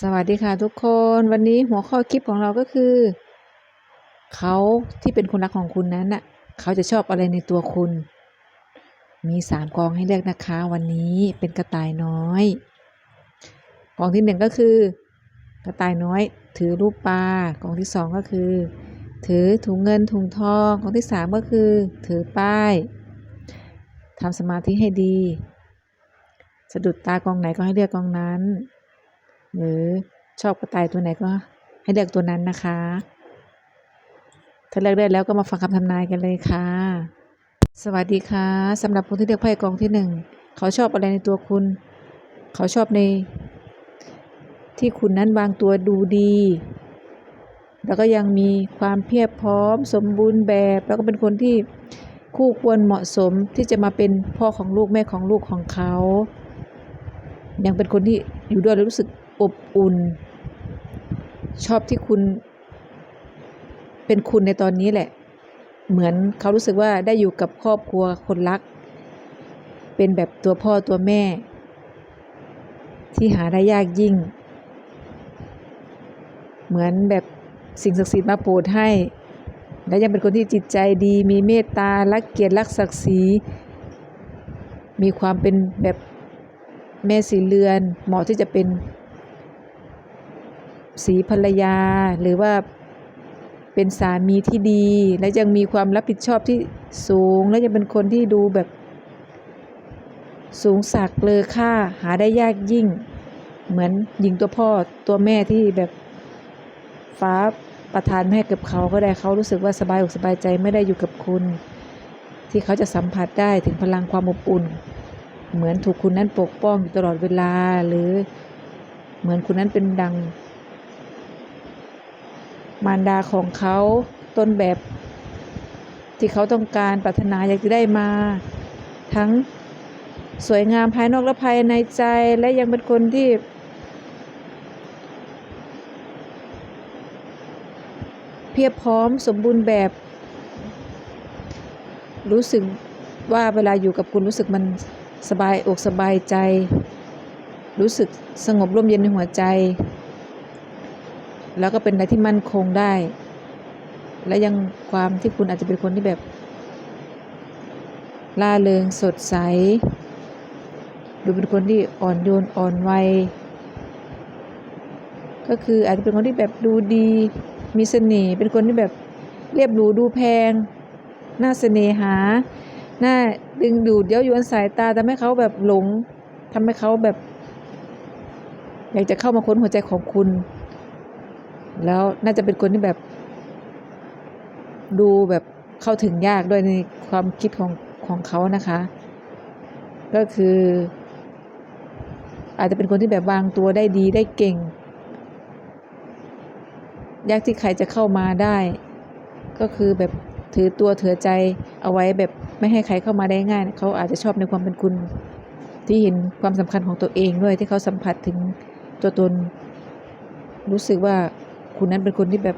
สวัสดีค่ะทุกคนวันนี้หัวข้อคลิปของเราก็คือ เขาที่เป็นคนรักของคุณนั้นน่ะเขาจะชอบอะไรในตัวคุณ มีสามกองให้เลือกนะคะ วันนี้เป็นกระต่ายน้อยกองที่หนึ่งก็คือ กระต่ายน้อย ถือรูปปลากองที่สองก็คือ ถือถุงเงินถุงทองกองที่สามก็คือ ถือป้ายทำสมาธิให้ดี สะดุดตากองไหนก็ให้เลือกกองนั้น หรือชอบกระต่ายตัวไหนก็ให้เลือกตัวนั้นนะคะ ถ้าเลือกได้แล้วก็มาฟังคำทำนายกันเลยค่ะ สวัสดีค่ะสำหรับคนที่เลือกไพ่กองที่หนึ่งเขาชอบอะไรในตัวคุณ เขาชอบใน ที่คุณนั้นวางตัวดูดี แล้วก็ยังมีความเพียบพร้อม สมบูรณ์แบบ แล้วก็เป็นคนที่คู่ควรเหมาะสมที่จะมาเป็นพ่อของลูกแม่ของลูกของเขา ยังเป็นคนที่อยู่ด้วยแล้วรู้สึก อบอุ่น ชอบที่คุณ เป็นคุณในตอนนี้แหละ เหมือนเขารู้สึกว่าได้อยู่กับครอบครัวคนรัก เป็นแบบตัวพ่อตัวแม่ ที่หาได้ยากยิ่ง เหมือนแบบสิ่งศักดิ์สิทธิ์มาโปรดให้ และยังเป็นคนที่จิตใจดีมีเมตตารักเกียรติรักศักดิ์ศรีมีความเป็นแบบแม่สีเรือนเหมาะที่จะเป็น สีภรรยา หรือว่าเป็นสามีที่ดี และยังมีความรับผิดชอบที่สูง และยังเป็นคนที่ดูแบบ สูงสักเลอค่าหาได้ยากยิ่ง เหมือนหญิงตัวพ่อตัวแม่ที่แบบฟ้าประทานให้กับเขาก็ได้เขารู้สึกว่าสบายอกสบายใจไม่ได้อยู่กับคุณ ที่เขาจะสัมผัสได้ถึงพลังความอบอุ่น เหมือนถูกคุณนั้นปกป้องอยู่ตลอดเวลาหรือเหมือนคุณนั้นเป็นดัง มารดาของเขาต้นแบบ ที่เขาต้องการปรารถนาอยากจะได้มา ทั้งสวยงามภายนอกและภายในใจและยังเป็นคนที่ เพียบพร้อมสมบูรณ์แบบ รู้สึกว่าเวลาอยู่กับคุณรู้สึกมันสบายอกสบายใจ รู้สึกสงบร่มเย็นในหัวใจ แล้วก็เป็นอะไรที่มั่นคงได้ และยังความที่คุณอาจจะเป็นคนที่แบบล่าเริงสดใส ดูเป็นคนที่อ่อนโยนอ่อนวัยก็คืออาจจะเป็นคนที่แบบดูดี มีเสน่ห์เป็นคนที่แบบเรียบหรูดูแพงน่าเสน่หาน่าดึงดูดเย้ายวนสายตาทำให้เขาแบบหลงทำให้เขาแบบ อยากจะเข้ามาค้นหัวใจของคุณ แล้วน่าจะเป็นคนที่แบบดูแบบเข้าถึงยากด้วยในความคิดของของเขานะคะ ก็คือ อาจจะเป็นคนที่แบบวางตัวได้ดีได้เก่ง ยากที่ใครจะเข้ามาได้ ก็คือแบบถือตัวถือใจเอาไว้แบบไม่ให้ใครเข้ามาได้ง่าย เขาอาจจะชอบในความเป็นคุณที่เห็นความสำคัญของตัวเองด้วยที่เขาสัมผัสถึงตัวตน รู้สึกว่า คุณนั้นเป็นคนที่แบบ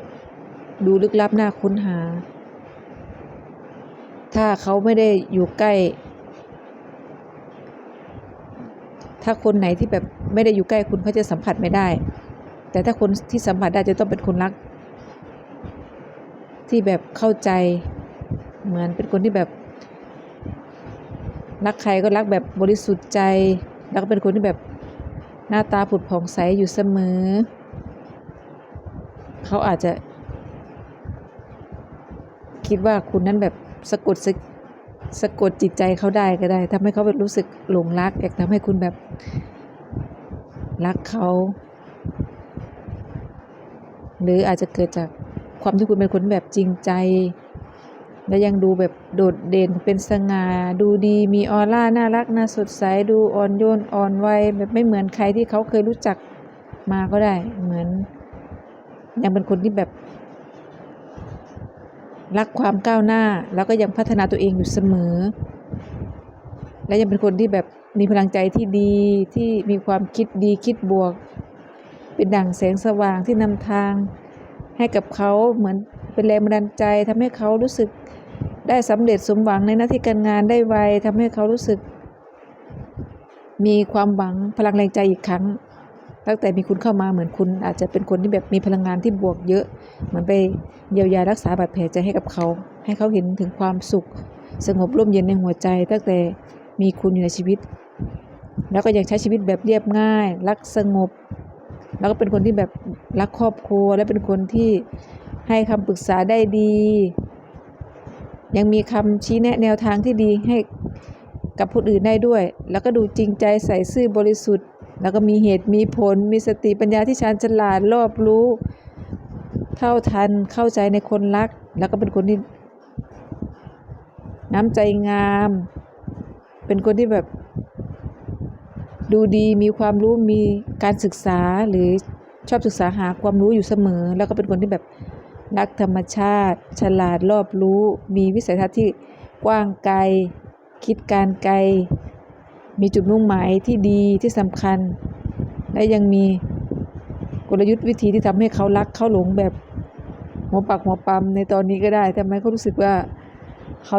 ดูลึกลับน่าค้นหา ถ้าเขาไม่ได้อยู่ใกล้ ถ้าคนไหนที่แบบไม่ได้อยู่ใกล้คุณเขาจะสัมผัสไม่ได้ แต่ถ้าคนที่สัมผัสได้จะต้องเป็นคนรัก ที่แบบเข้าใจ เหมือนเป็นคนที่แบบรักใครก็รักแบบบริสุทธิ์ใจ แล้วก็เป็นคนที่แบบหน้าตาผุดผ่องใสอยู่เสมอ เขาอาจจะ คิดว่าคุณนั้นแบบสะกดสะสะกดจิตใจเขาได้ก็ได้ทำให้เขาแบบรู้สึกหลงรักอยากทำให้คุณแบบรักเขา หรืออาจจะเกิดจากความที่คุณเป็นคนแบบจริงใจ และยังดูแบบโดดเด่นเป็นสง่าดูดีมีออร่าน่ารักน่าสดใสดูอ่อนโยนอ่อนวัยแบบไม่เหมือนใครที่เขาเคยรู้จักมาก็ได้เหมือน ยังเป็นคนที่แบบ รักความก้าวหน้า แล้วก็ยังพัฒนาตัวเองอยู่เสมอ และยังเป็นคนที่แบบมีพลังใจที่ดีที่มีความคิดดีคิดบวก เป็นดั่งแสงสว่างที่นำทาง ให้กับเขาเหมือนเป็นแรงบันดาลใจทำให้เขารู้สึกได้สำเร็จสมหวังในหน้าที่การงานได้ไวทำให้เขารู้สึก มีความหวังพลังแรงใจอีกครั้ง ตั้งแต่มีคุณเข้ามาเหมือนคุณอาจจะเป็นคนที่แบบมีพลังงานที่บวกเยอะ เหมือนไปเยียวยารักษาบาดแผลใจให้กับเขา ให้เขาเห็นถึงความสุข สงบร่มเย็นในหัวใจ ตั้งแต่มีคุณอยู่ในชีวิต แล้วก็ยังใช้ชีวิตแบบเรียบง่าย รักสงบ แล้วก็เป็นคนที่แบบรักครอบครัว และเป็นคนที่ให้คำปรึกษาได้ดี ยังมีคำชี้แนะแนวทางที่ดีให้กับผู้อื่นได้ด้วย แล้วก็ดูจริงใจใส่ซื่อบริสุทธิ์ แล้วก็มีเหตุมีผลมีสติปัญญาที่ชาญฉลาดรอบรู้ เท่าทันเข้าใจในคนรัก แล้วก็เป็นคนที่น้ำใจงาม เป็นคนที่แบบดูดีมีความรู้มีการศึกษาหรือชอบศึกษาหาความรู้อยู่เสมอ แล้วก็เป็นคนที่แบบนักธรรมชาติ ฉลาดรอบรู้ มีวิสัยทัศน์ที่กว้างไกล คิดการไกล มีจุดมุ่งหมายที่ดีที่สำคัญ และยังมีกลยุทธ์วิธีที่ทำให้เขารักเขาหลงแบบหัวปักหัวปั๊มในตอนนี้ก็ได้ทำให้เขารู้สึกว่าเขา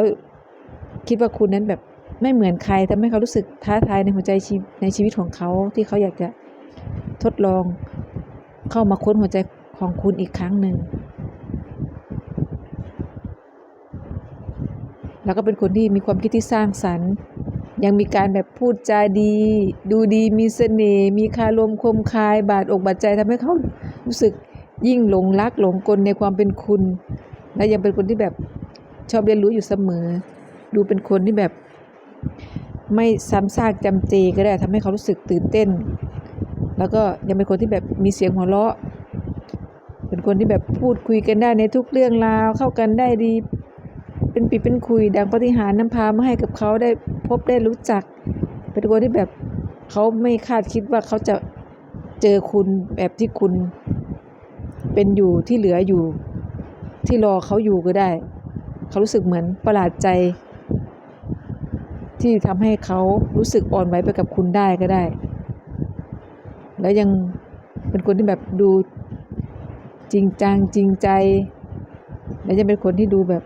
คิดว่าคุณนั้นแบบไม่เหมือนใครทำให้เขารู้สึกท้าทายในหัวใจชีในชีวิตของเขาที่เขาอยากจะทดลองเข้ามาค้นหัวใจของคุณอีกครั้งหนึ่ง แล้วก็เป็นคนที่มีความคิดที่สร้างสรรค์ ยังมีการแบบพูดจาดี ดูดีมีเสน่ห์มีคารมคมคาย บาดอกบาดใจทำให้เขารู้สึกยิ่งหลงรักหลงกลในความเป็นคุณ และยังเป็นคนที่แบบชอบเรียนรู้อยู่เสมอ ดูเป็นคนที่แบบ ไม่ซ้ำซากจำเจก็ได้ทำให้เขารู้สึกตื่นเต้น แล้วก็ยังเป็นคนที่แบบมีเสียงหัวเราะ เป็นคนที่แบบพูดคุยกันได้ในทุกเรื่องราวเข้ากันได้ดี เป็นปีเป็นคุยดังปฏิหารย์นำพามาให้กับเขาได้ พบได้รู้จัก เป็นคนที่แบบเขาไม่คาดคิดว่าเขาจะเจอคุณแบบที่คุณ เป็นอยู่ที่เหลืออยู่ ที่รอเขาอยู่ก็ได้ เขารู้สึกเหมือนประหลาดใจ ที่ทำให้เขารู้สึกอ่อนไหวไปกับคุณได้ก็ได้ แล้วยังเป็นคนที่แบบดูจริงจังจริงใจ และยังเป็นคนที่ดูแบบ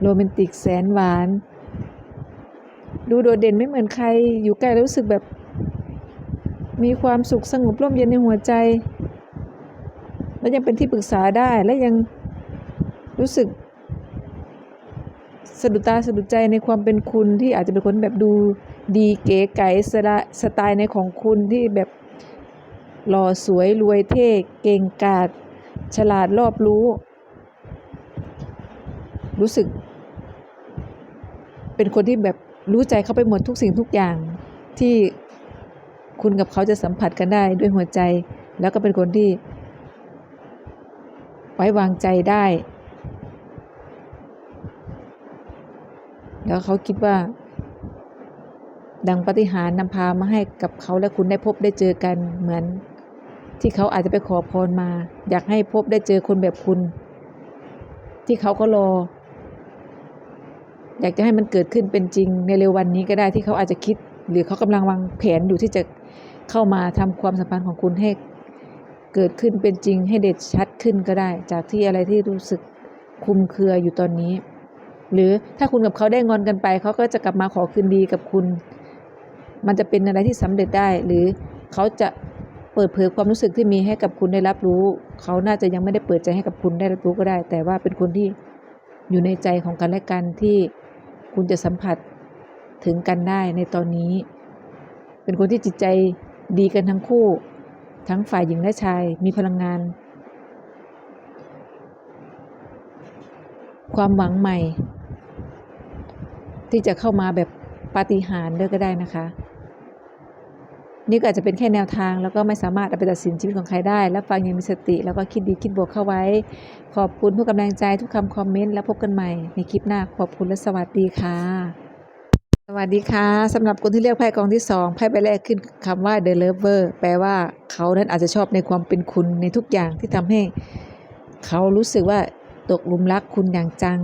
โรแมนติกแสนหวาน ดูโดดเด่นไม่เหมือนใคร อยู่ใกล้แล้วรู้สึกแบบ มีความสุขสงบร่มเย็นในหัวใจ แล้วยังเป็นที่ปรึกษาได้และยังรู้สึกสะดุดตาสะดุดใจในความเป็นคุณที่อาจจะเป็นคนแบบดูดีเก๋ไก๋สไตล์ในของคุณที่แบบหล่อสวยรวยเท่เก่งกาจฉลาดรอบรู้ รู้สึก เป็นคนที่แบบ รู้ใจเขาไปหมดทุกสิ่งทุกอย่างที่คุณกับเขาจะสัมผัสกันได้ด้วยหัวใจ แล้วก็เป็นคนที่ ไว้วางใจได้ แล้วเขาคิดว่า ดังปฏิหารนำพามาให้กับเขาและคุณได้พบได้เจอกันเหมือน ที่เขาอาจจะไปขอพรมา อยากให้พบได้เจอคนแบบคุณ ที่เขาก็รอ อยากจะให้มันเกิดขึ้นเป็นจริงในเร็ววันนี้ก็ได้ที่เขาอาจจะคิด หรือเขากำลังวางแผนอยู่ที่จะเข้ามาทำความสัมพันธ์ของคุณให้เกิดขึ้นเป็นจริงให้เด็ดชัดขึ้นก็ได้ จากที่อะไรที่รู้สึกคุมเครืออยู่ตอนนี้ หรือถ้าคุณกับเขาได้งอนกันไป เขาก็จะกลับมาขอคืนดีกับคุณ มันจะเป็นอะไรที่สำเร็จได้ หรือเขาจะเปิดเผยความรู้สึกที่มีให้กับคุณได้รับรู้ เขาน่าจะยังไม่ได้เปิดใจให้กับคุณได้รับรู้ก็ได้ แต่ว่าเป็นคนที่อยู่ในใจของกันและกันที่ คุณจะสัมผัสถึงกันได้ในตอนนี้ เป็นคนที่จิตใจดีกันทั้งคู่ ทั้งฝ่ายหญิงและชายมีพลังงาน ความหวังใหม่ ที่จะเข้ามาแบบปาฏิหาริย์ด้วยก็ได้นะคะ นี่ก็อาจจะเป็นแค่แนวทางแล้วก็ไม่สามารถเอาไปตัดสินชีวิตของใครได้ และฟังอยังมีสติ แล้วก็คิดดีคิดบวกเข้าไว้ ขอบคุณทุกกำลังใจทุกคำคอมเมนต์แล้วพบกันใหม่ในคลิปหน้าขอบคุณและสวัสดีค่ะ สวัสดีค่ะสำหรับคนที่เลือกไพ่กองที่สองไพ่ใบแรกขึ้นคำว่า the lover แปลว่าเขานั้นอาจจะชอบในความเป็นคุณในทุกอย่างที่ทำให้ เขารู้สึกว่าตกหลุมรักคุณอย่างจัง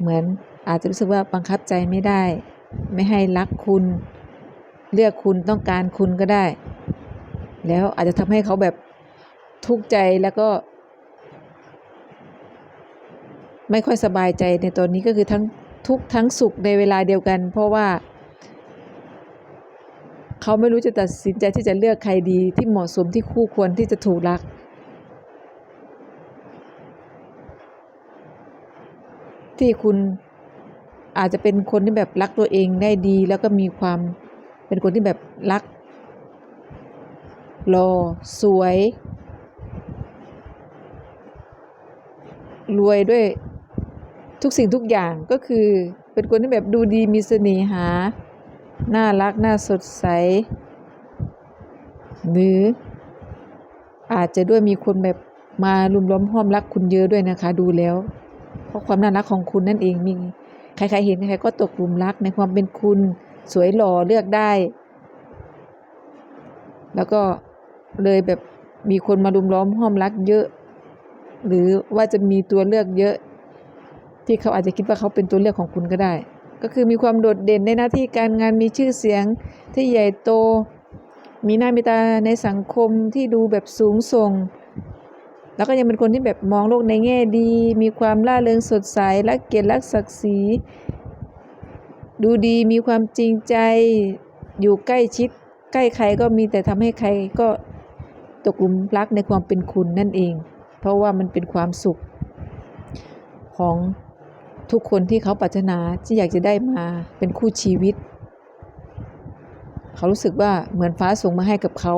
เหมือนอาจจะรู้สึกว่าบังคับใจไม่ได้ ไม่ให้รักคุณ เลือกคุณต้องการคุณก็ได้ แล้วอาจจะทำให้เขาแบบทุกข์ใจแล้วก็ ไม่ค่อยสบายใจในตอนนี้ก็คือทั้งทุกข์ทั้งสุขในเวลาเดียวกัน เพราะว่าเขเขาไม่รู้จะตัดสินใจที่จะเลือกใครดีที่เหมาะสมที่คู่ควรที่จะถูกรัก ที่คุณอาจจะเป็นคนที่แบบรักตัวเองได้ดีแล้วก็มีความ เป็นคนที่แบบรักรอสวย รวยด้วยทุกสิ่งทุกอย่างก็คือเป็นคนที่แบบดูดีมีเสน่หา น่ารัก น่าสดใส หรืออาจจะด้วยมีคนแบบมาลุมล้อมห้อมรักคุณเยอะด้วยนะคะ ดูแล้ว เพราะความน่ารักของคุณนั่นเองมีใครๆเห็นใครก็ตกหลุมรักในความเป็นคุณ สวยหล่อเลือกได้ แล้วก็เลยแบบมีคนมาลุมล้อมห้อมรักเยอะ หรือว่าจะมีตัวเลือกเยอะ ที่เขาอาจจะคิดว่าเขาเป็นตัวเลือกของคุณก็ได้ ก็คือมีความโดดเด่นในหน้าที่การงานมีชื่อเสียงที่ใหญ่โต มีหน้ามีตาในสังคมที่ดูแบบสูงส่ง แล้วก็ยังเป็นคนที่แบบมองโลกในแง่ดี มีความล่าเริงสดใสรักเกียรติรักศักดิ์ศรี ดูดีมีความจริงใจ อยู่ใกล้ชิด ใกล้ใครก็มีแต่ทำให้ใครก็ตกหลุมรักในความเป็นคุณนั่นเอง เพราะว่ามันเป็นความสุข ของทุกคนที่เขาปรารถนาที่อยากจะได้มาเป็นคู่ชีวิต เขารู้สึกว่าเหมือนฟ้าส่งมาให้กับเขา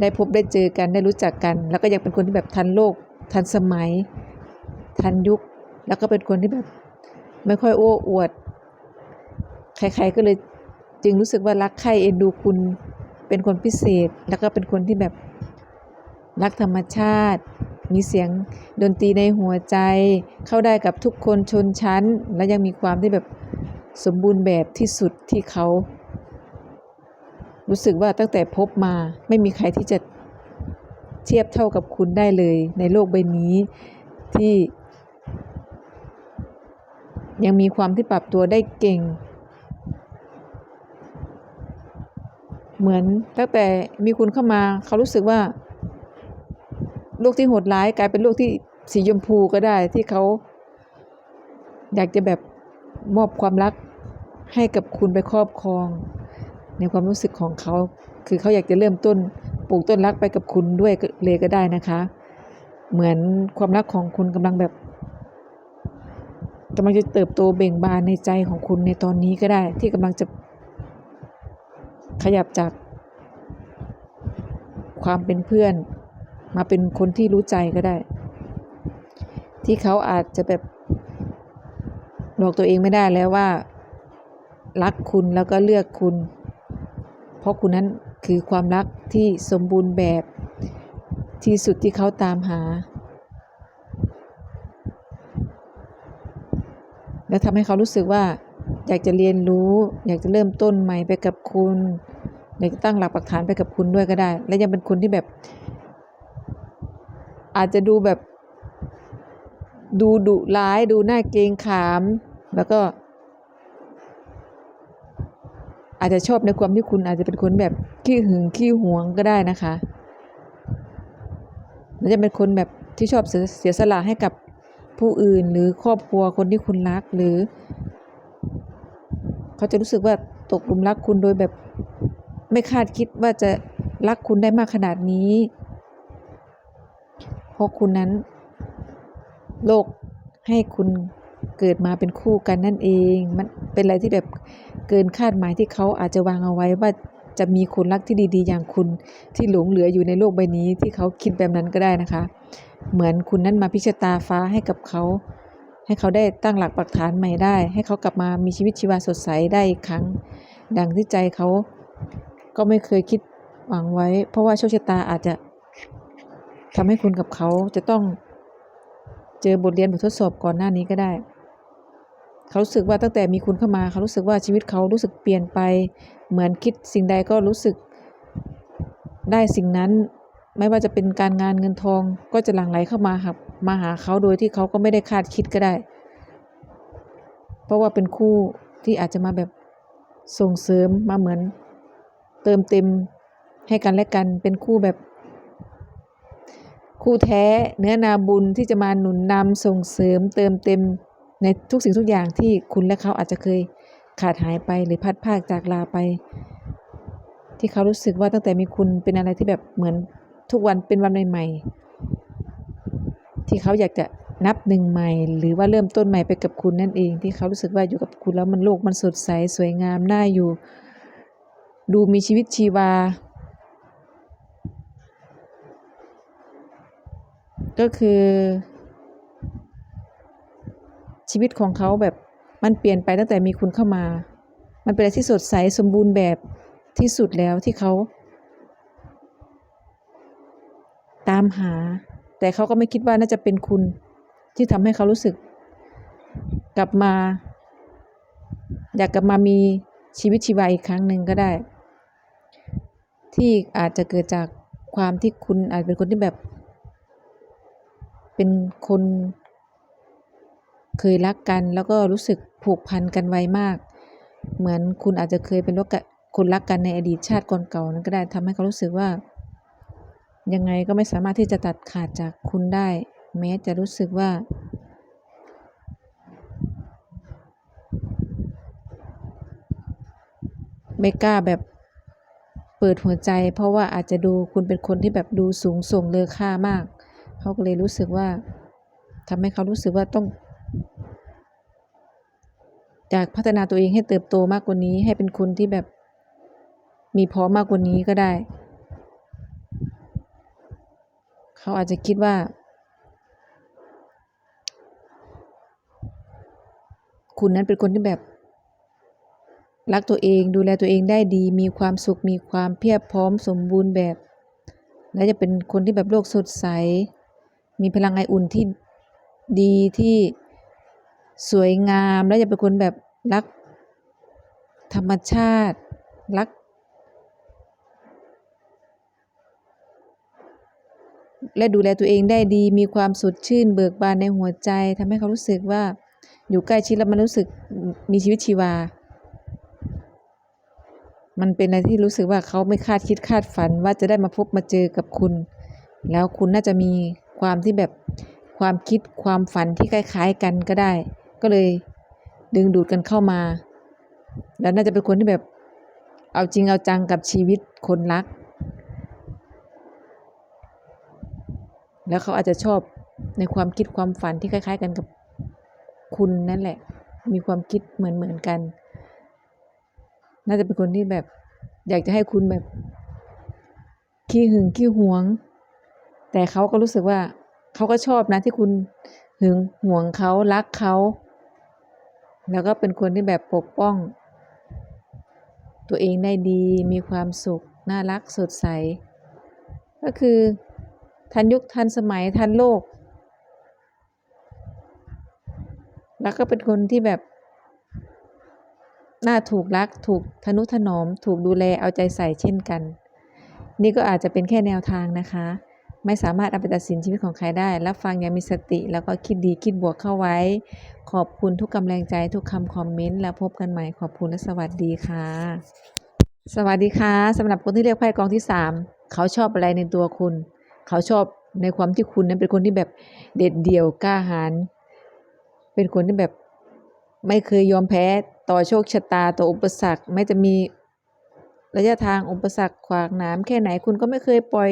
ได้พบได้เจอกันได้รู้จักกัน แล้วก็อยังเป็นคนที่แบบทันโลก ทันสมัย ทันยุค แล้วก็เป็นคนที่แบบ ไม่ค่อยโอ้อวด ใครๆก็เลยจึงรู้สึกว่ารักใครเอ็นดูคุณเป็นคนพิเศษ แล้วก็เป็นคนที่แบบรักธรรมชาติ มีเสียงดนตรีในหัวใจ เข้าได้กับทุกคนชนชั้น และยังมีความที่แบบสมบูรณ์แบบที่สุดที่เขา รู้สึกว่าตั้งแต่พบมาไม่มีใครที่จะเทียบเท่ากับคุณได้เลยในโลกใบนี้ที่ ยังมีความที่ปรับตัวได้เก่ง เหมือนตั้งแต่มีคุณเข้ามา เขารู้สึกว่า โลกที่โหดร้ายกลายเป็นโลกที่สีชมพูก็ได้ที่เขา อยากจะแบบมอบความรักให้กับคุณไปครอบครอง ในความรู้สึกของเขา คือเขาอยากจะเริ่มต้นปลูกต้นรักไปกับคุณด้วยเลยก็ได้นะคะ เหมือนความรักของคุณกำลังแบบกำลังจะเติบโตเบ่งบานในใจของคุณในตอนนี้ก็ได้ ที่กำลังจะ ขยับจากความเป็นเพื่อน มาเป็นคนที่รู้ใจก็ได้ ที่เขาอาจจะแบบบอกตัวเองไม่ได้แล้วว่า รักคุณแล้วก็เลือกคุณ เพราะคุณนั้นคือความรักที่สมบูรณ์แบบที่สุดที่เขาตามหา แล้วทำให้เขารู้สึกว่า อยากจะเรียนรู้ อยากจะเริ่มต้นใหม่ไปกับคุณ อยากจะตั้งหลักปักฐานไปกับคุณด้วยก็ได้ และยังเป็นคนที่แบบ อาจจะดูแบบ ดูดุร้ายดูน่าเกรงขาม แล้วก็ อาจจะชอบในความที่คุณอาจจะเป็นคนแบบขี้หึงขี้หวงก็ได้นะคะและจะเป็นคนแบบที่ชอบเสียเสียสละให้กับผู้อื่นหรือครอบครัวคนที่คุณรักหรือ เขาจะรู้สึกว่าตกหลุมรักคุณโดยแบบไม่คาดคิดว่าจะรักคุณได้มากขนาดนี้ เพราะคุณนั้น โลกให้คุณเกิดมาเป็นคู่กันนั่นเอง มันเป็นอะไรที่แบบเกินคาดหมายที่เขาอาจจะวางเอาไว้ว่าจะมีคนรักที่ดีๆ อย่างคุณที่หลงเหลืออยู่ในโลกใบนี้ที่เขาคิดแบบนั้นก็ได้นะคะ เหมือนคุณนั้นมาพิชตาฟ้าให้กับเขา ให้เขาได้ตั้งหลักปักฐานใหม่ได้ ให้เขากลับมามีชีวิตชีวาสดใสได้อีกครั้ง ดังที่ใจเขาก็ไม่เคยคิดหวังไว้ เพราะว่าโชคชะตาอาจจะทำให้คุณกับเขาจะต้องเจอบทเรียนบททดสอบก่อนหน้านี้ก็ได้ เขารู้สึกว่าตั้งแต่มีคุณเข้ามาเขารู้สึกว่าชีวิตเขารู้สึกเปลี่ยนไป เหมือนคิดสิ่งใดก็รู้สึกได้สิ่งนั้น ไม่ว่าจะเป็นการงานเงินทองก็จะหลั่งไหลเข้ามาครับมาหาเขาโดยที่เขาก็ไม่ได้คาดคิดก็ได้ เพราะว่าเป็นคู่ที่อาจจะมาแบบส่งเสริมมาเหมือน เติมเต็มให้กันและกันเป็นคู่แบบ คู่แท้เนื้อนาบุญที่จะมาหนุนนำส่งเสริม เติมเต็มในทุกสิ่งทุกอย่างที่คุณและเขาอาจจะเคยขาดหายไปหรือพัดพากจากลาไป ที่เขารู้สึกว่าตั้งแต่มีคุณเป็นอะไรที่แบบเหมือน ทุกวันเป็นวันใหม่ๆ ที่เขาอยากจะนับหนึ่งใหม่ หรือว่าเริ่มต้นใหม่ไปกับคุณนั่นเอง ที่เขารู้สึกว่าอยู่กับคุณแล้วมันโลกมันสดใสสวยงามน่าอยู่ ดูมีชีวิตชีวา ก็คือ ชีวิตของเขาแบบมันเปลี่ยนไปตั้งแต่มีคุณเข้ามา มันเป็นอะไรที่สดใสสมบูรณ์แบบที่สุดแล้วที่เขา ตามหา แต่เขาก็ไม่คิดว่าน่าจะเป็นคุณที่ทำให้เขารู้สึก กลับมา อยากกลับมามีชีวิตชีวาอีกครั้งหนึ่งก็ได้ ที่อาจจะเกิดจากความที่คุณอาจเป็นคนที่แบบ เป็นคนเคยรักกันแล้วก็รู้สึกผูกพันกันไวมาก เหมือนคุณอาจจะเคยเป็นว่าคนรักกันในอดีตชาติก่อนเก่านั้นก็ได้ทำให้เขารู้สึกว่า ยังไงก็ไม่สามารถที่จะตัดขาดจากคุณได้ แม้จะรู้สึกว่า ไม่กล้าแบบเปิดหัวใจ เพราะว่าอาจจะดูคุณเป็นคนที่แบบดูสูงส่งเลอค่ามาก เขาก็เลยรู้สึกว่าทำให้เขารู้สึกว่าต้องอยากพัฒนาตัวเองให้เติบโตมากกว่านี้ให้เป็นคนที่แบบมีพร้อมมากกว่านี้ก็ได้ เขาอาจจะคิดว่า คุณนั้นเป็นคนที่แบบ รักตัวเองดูแลตัวเองได้ดี มีความสุขมีความเพียบพร้อมสมบูรณ์แบบ และจะเป็นคนที่แบบโลกสดใส มีพลังไออุ่นที่ดีที่สวยงาม และจะเป็นคนแบบรักธรรมชาติ รัก และดูแลตัวเองได้ดี มีความสดชื่น เบิกบานในหัวใจทำให้เขารู้สึกว่าอยู่ใกล้ชิดแล้วมันรู้สึกมีชีวิตชีวา มันเป็นอะไรที่รู้สึกว่าเขาไม่คาดคิดคาดฝันว่าจะได้มาพบมาเจอกับคุณ แล้วคุณน่าจะมีความที่แบบความคิดความฝันที่คล้าย ๆ กันก็ได้ ก็เลยดึงดูดกันเข้ามา แล้วน่าจะเป็นคนที่แบบเอาจริงเอาจังกับชีวิตคนรัก แล้วเขาอาจจะชอบในความคิดความฝันที่คล้าย ๆ กันกับคุณนั่นแหละ มีความคิดเหมือนเหมือนกัน น่าจะเป็นคนที่แบบ อยากจะให้คุณแบบ ขี้หึงขี้หวง แต่เขาก็รู้สึกว่าเขาก็ชอบนะที่คุณหึงหวงเขารักเขา แล้วก็เป็นคนที่แบบปกป้อง ตัวเองได้ดีมีความสุข น่ารักสดใส ก็คือ ทันยุคทันสมัยทันโลก แล้วก็เป็นคนที่แบบ น่าถูกรัก ถูกทนุถนอม ถูกดูแลเอาใจใส่เช่นกัน นี่ก็อาจจะเป็นแค่แนวทางนะคะ ไม่สามารถเอาไปตัดสินชีวิตของใครได้ รับฟังอย่างมีสติ แล้วก็คิดดีคิดบวกเข้าไว้ ขอบคุณทุกกำลังใจทุกคำคอมเมนต์แล้วพบกันใหม่ขอบคุณและสวัสดีค่ะสวัสดีค่ะสำหรับคนที่เลือกไพ่กองที่สามเขาชอบอะไรในตัวคุณ เขาชอบในความที่คุณนั้นเป็นคนที่แบบเด็ดเดี่ยวกล้าหาญเป็นคนที่แบบไม่เคยยอมแพ้ต่อโชคชะตาต่ออุปสรรคแม้จะมีระยะทางอุปสรรคขวางหน้ำแค่ไหนคุณก็ไม่เคยปล่อย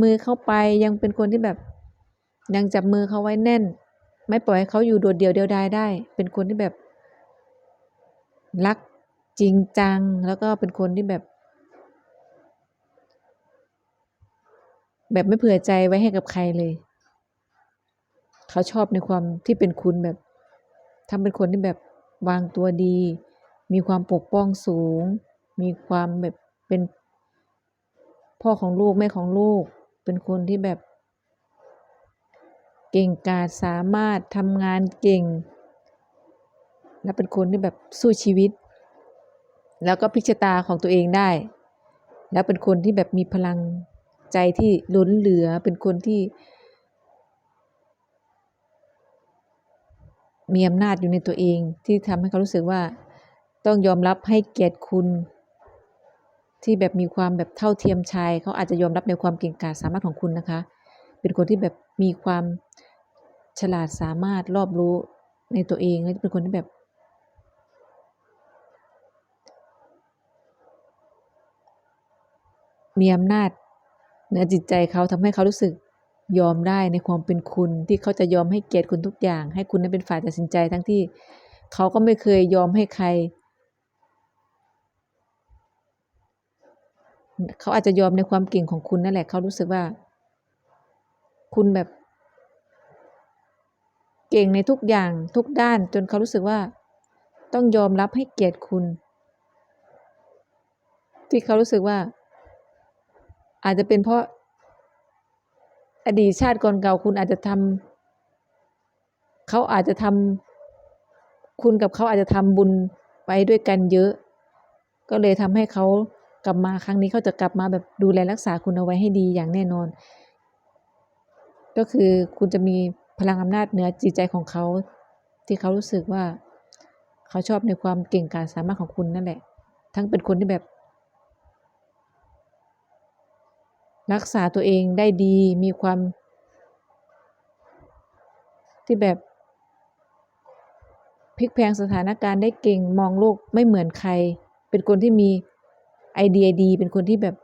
มือเข้าไป ยังเป็นคนที่แบบ ยังจับมือเขาไว้แน่น ไม่ปล่อยให้เขาอยู่โดดเดี่ยวเดียวดายได้ เป็นคนที่แบบ รักจริงจัง แล้วก็เป็นคนที่แบบ แบบไม่เผื่อใจไว้ให้กับใครเลย เขาชอบในความที่เป็นคุณแบบทำเป็นคนที่แบบวางตัวดี มีความปกป้องสูง มีความแบบเป็น พ่อของลูกแม่ของลูก เป็นคนที่แบบ เก่งกาจสามารถทำงานเก่ง และเป็นคนที่แบบสู้ชีวิต แล้วก็พิจตาของตัวเองได้ แล้วเป็นคนที่แบบมีพลัง ใจที่ล้นเหลือเป็นคนที่ มีอำนาจอยู่ในตัวเองที่ทำให้เขารู้สึกว่าต้องยอมรับให้เกียรติคุณ ที่แบบมีความแบบเท่าเทียมชาย เขาอาจจะยอมรับในความเก่งกาจสามารถของคุณนะคะ เป็นคนที่แบบมีความฉลาดสามารถรอบรู้ในตัวเองและเป็นคนที่แบบมีอำนาจ เหนือจิตใจเขาทำให้เขารู้สึกยอมได้ในความเป็นคุณ ที่เขาจะยอมให้เกียรติคุณทุกอย่าง ให้คุณนั้นเป็นฝ่ายตัดสินใจทั้งที่เขาก็ไม่เคยยอมให้ใคร เขาอาจจะยอมในความเก่งของคุณนั่นแหละ เขารู้สึกว่า คุณแบบ เก่งในทุกอย่างทุกด้าน จนเขารู้สึกว่า ต้องยอมรับให้เกียรติคุณ ที่เขารู้สึกว่า อาจจะเป็นเพราะอดีตชาติก่อนเก่าคุณอาจจะทำเขาอาจจะทำคุณกับเขาอาจจะทำบุญไปด้วยกันเยอะ ก็เลยทำให้เขากลับมาครั้งนี้เขาจะกลับมาแบบดูแลรักษาคุณเอาไว้ให้ดีอย่างแน่นอน ก็คือคุณจะมีพลังอำนาจเหนือจิตใจของเขา ที่เขารู้สึกว่า เขาชอบในความเก่งกาจสามารถของคุณนั่นแหละ ทั้งเป็นคนที่แบบ รักษาตัวเองได้ดีมีความ ที่แบบพลิกแพลงสถานการณ์ได้เก่งมองโลกไม่เหมือนใคร เป็นคนที่มีไอเดียดี เป็นคนที่แบบ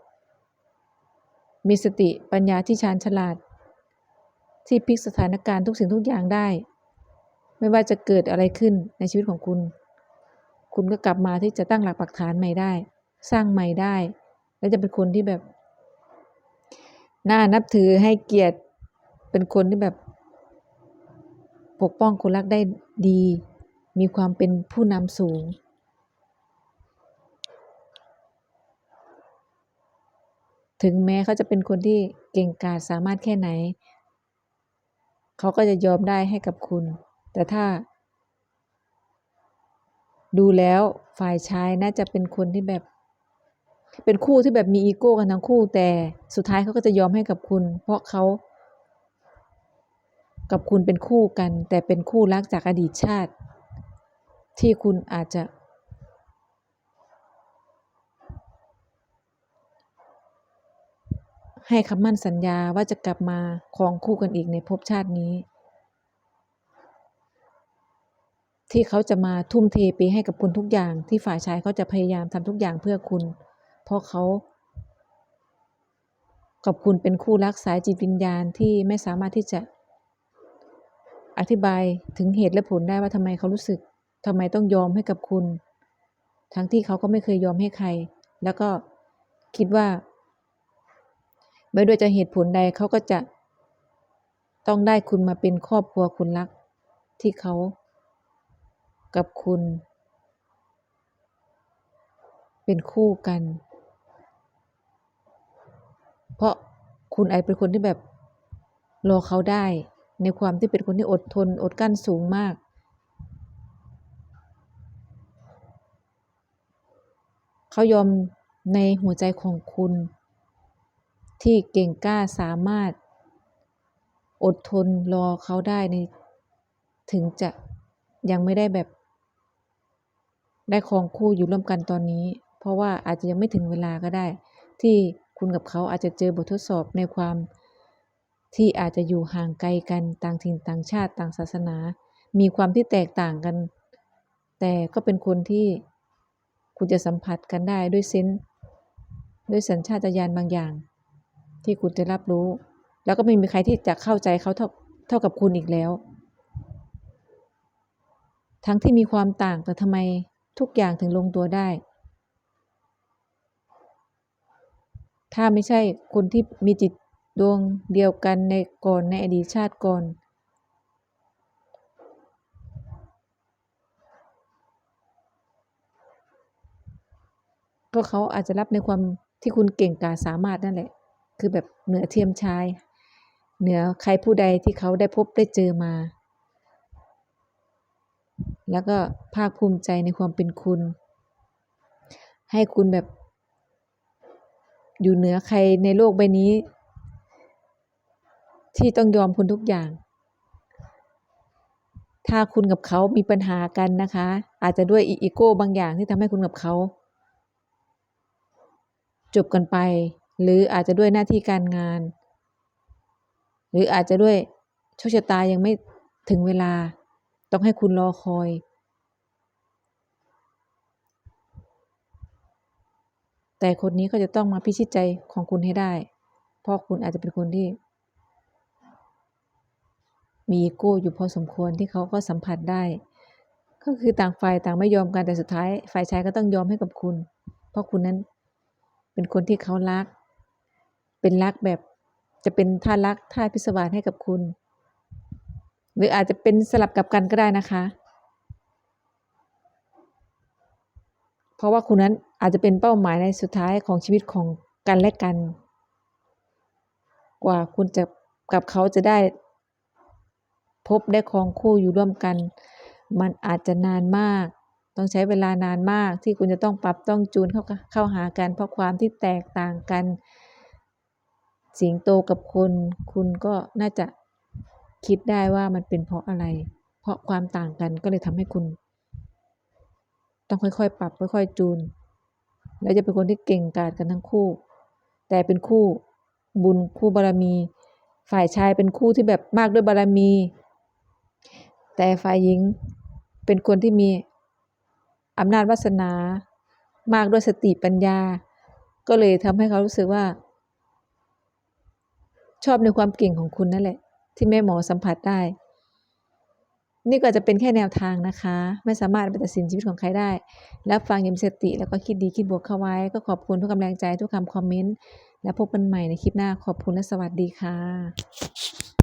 มีสติปัญญาที่ชาญฉลาด ที่พลิกสถานการณ์ทุกสิ่งทุกอย่างได้ ไม่ว่าจะเกิดอะไรขึ้นในชีวิตของคุณ คุณก็กลับมาที่จะตั้งหลักปักฐานใหม่ได้ สร้างใหม่ได้ และจะเป็นคนที่แบบ น่านับถือให้เกียรติเป็นคนที่แบบ ปกป้องคนรักได้ดี มีความเป็นผู้นำสูง ถึงแม้เขาจะเป็นคนที่เก่งกาจสามารถแค่ไหน เขาก็จะยอมได้ให้กับคุณ แต่ถ้า ดูแล้วฝ่ายชายน่าจะเป็นคนที่แบบ เป็นคู่ที่แบบมีอีโก้กันทั้งคู่แต่สุดท้ายเขาก็จะยอมให้กับคุณ เพราะเขากับคุณเป็นคู่กัน แต่เป็นคู่รักจากอดีตชาติ ที่คุณอาจจะ ให้คำมั่นสัญญาว่าจะกลับมาครองคู่กันอีกในภพชาตินี้ ที่เขาจะมาทุ่มเทไปให้กับคุณทุกอย่าง ที่ฝ่ายชายเขาจะพยายามทำทุกอย่างเพื่อคุณ เพราะเขา กับคุณเป็นคู่รักสายจิตวิญญาณที่ไม่สามารถที่จะอธิบายถึงเหตุและผลได้ว่าทำไมเขารู้สึกทำไมต้องยอมให้กับคุณ ทั้งที่เขาก็ไม่เคยยอมให้ใคร แล้วก็คิดว่า ไม่ด้วยจะเหตุผลใดเขาก็จะ ต้องได้คุณมาเป็นครอบครัวคุณรัก ที่เขา กับคุณ เป็นคู่กัน เพราะคุณไอเป็นคนที่แบบรอเขาได้ ในความที่เป็นคนที่อดทน อดกลั้นสูงมาก เขายอมในหัวใจของคุณ ที่เก่งกล้าสามารถ อดทนรอเขาได้ในถึงจะยังไม่ได้แบบ ได้ครองคู่อยู่ร่วมกันตอนนี้ เพราะว่าอาจจะยังไม่ถึงเวลาก็ได้ ที่ คุณกับเขาอาจจะเจอบททดสอบในความที่อาจจะอยู่ห่างไกลกันต่างถิ่นต่างชาติต่างศาสนา มีความที่แตกต่างกัน แต่ก็เป็นคนที่คุณจะสัมผัสกันได้ด้วยเซนด้วยสัญชาตญาณบางอย่าง ที่คุณจะรับรู้ แล้วก็ไม่มีใครที่จะเข้าใจเขาเท่าเท่ากับคุณอีกแล้ว ทั้งที่มีความต่างแต่ทำไมทุกอย่างถึงลงตัวได้ ถ้าไม่ใช่คนที่มีจิตดวงเดียวกันในก่อนในอดีตชาติก่อน ก็เขาอาจจะรับในความที่คุณเก่งกาสามารถนั่นแหละ คือแบบเหนือเทียมชาย เหนือใครผู้ใดที่เขาได้พบได้เจอมา แล้วก็ภาคภูมิใจในความเป็นคุณ ให้คุณแบบ อยู่เหนือใครในโลกใบนี้ ที่ต้องยอมคุณทุกอย่าง ถ้าคุณกับเขามีปัญหากันนะคะ อาจจะด้วยอีโก้บางอย่างที่ทำให้คุณกับเขา จบกันไป หรืออาจจะด้วยหน้าที่การงาน หรืออาจจะด้วยโชคชะตายังไม่ถึงเวลา ต้องให้คุณรอคอย แต่คนนี้ก็จะต้องมาพิชิตใจของคุณให้ได้ เพราะคุณอาจจะเป็นคนที่ มีอีโก้อยู่พอสมควรที่เขาก็สัมผัสได้ ก็คือต่างฝ่ายต่างไม่ยอมกันแต่สุดท้าย ฝ่ายชายก็ต้องยอมให้กับคุณ เพราะคุณนั้นเป็นคนที่เขารัก เป็นรักแบบจะเป็นท่ารักท่าพิศวาสให้กับคุณ หรืออาจจะเป็นสลับกับกันก็ได้นะคะ เพราะว่าคุณนั้นอาจจะเป็นเป้าหมายในสุดท้ายของชีวิตของกันและกัน กว่าคุณจะกับเขาจะได้ พบได้ครองคู่อยู่ร่วมกัน มันอาจจะนานมาก ต้องใช้เวลานานมากที่คุณจะต้องปรับต้องจูนเข้าเข้าหากันเพราะความที่แตกต่างกัน สิงโตกับคนคุณก็น่าจะคิดได้ว่ามันเป็นเพราะอะไร เพราะความต่างกันก็เลยทำให้คุณ ต้องค่อยๆ ปรับค่อยๆ จูน แล้วจะเป็นคนที่เก่งกาจกันทั้งคู่ แต่เป็นคู่บุญคู่บารมี ฝ่ายชายเป็นคู่ที่แบบมากด้วยบารมี แต่ฝ่ายหญิงเป็นคนที่มีอำนาจวาสนา มากด้วยสติปัญญา ก็เลยทำให้เขารู้สึกว่า ชอบในความเก่งของคุณนั่นแหละ ที่แม่หมอสัมผัสได้ นี่ก็จะเป็นแค่แนวทางนะคะ ไม่สามารถไปตัดสินชีวิตของใครได้แล้วฟังยมสติ แล้วก็คิดดีคิดบวกเข้าไว้ ก็ขอบคุณทุกกำลังใจทุกคำคอมเมนต์ แล้วพบกันใหม่ในคลิปหน้าขอบคุณและสวัสดีค่ะ